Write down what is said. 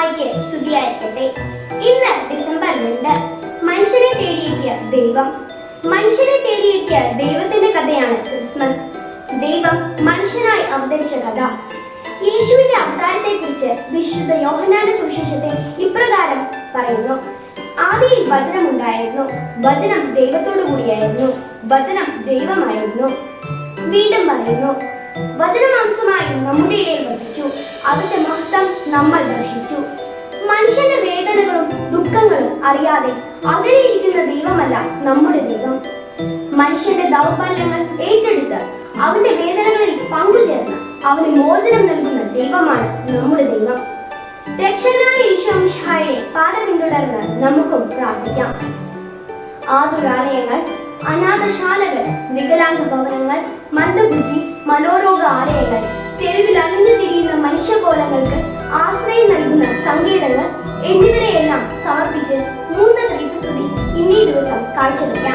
വായിക്കട്ടെ ഇന്ന് ഡിസംബർ രണ്ട്. മനുഷ്യനെ തേടിയെത്തിയ ദൈവം. മനുഷ്യനെ തേടിയെത്തിയ ദൈവത്തിന്റെ കഥയാണ് ക്രിസ്മസ്. ദൈവം മനുഷ്യനായി അവതരിച്ച കഥ. യേശുവിന്റെ അവതാരത്തെ കുറിച്ച് വിശുദ്ധ യോഹനാന്റെ സുവിശേഷത്തെ ഇപ്രകാരം പറയുന്നു. ആദിയിൽ വചനം ഉണ്ടായിരുന്നു. വചനം ദൈവത്തോടു കൂടിയായിരുന്നു. വചനം ദൈവമായിരുന്നു. വീണ്ടും പറയുന്നു. വചനമാംസമായി നമ്മുടെ ഇടയിൽ വസിച്ചു. അവന്റെ മഹത്വം നമ്മൾ ദർശിച്ചു മനുഷ്യന്റെ വേദനകളും ദുഃഖങ്ങളും അറിയാതെ അകലെയിരിക്കുന്ന ദൈവമല്ല നമ്മുടെ ദൈവം. മനുഷ്യന്റെ ദൗർബല്യങ്ങൾ ഏറ്റെടുത്ത് അവന്റെ വേദനകളിൽ പങ്കുചേർന്ന് അവന് മോചനം നൽകുന്ന ദൈവമാണ് നമ്മുടെ ദൈവം. രക്ഷകനായ ഈശോമിഷായുടെ പാത പിന്തുടർന്ന് നമുക്കും പ്രാർത്ഥിക്കാം. ആതുരാലയങ്ങൾ അനാഥശാലകൾ വികലാംഗ ഭവനങ്ങൾ മന്ദബുദ്ധി മനോരോഗ ആലയങ്ങൾ തെരുവിൽ അലഞ്ഞു തിരിയുന്ന മനുഷ്യകോലങ്ങൾക്ക് സമർപ്പിച്ച് മൂന്ന് ഇന്നീ ദിവസം കാഴ്ചവെക്കാം.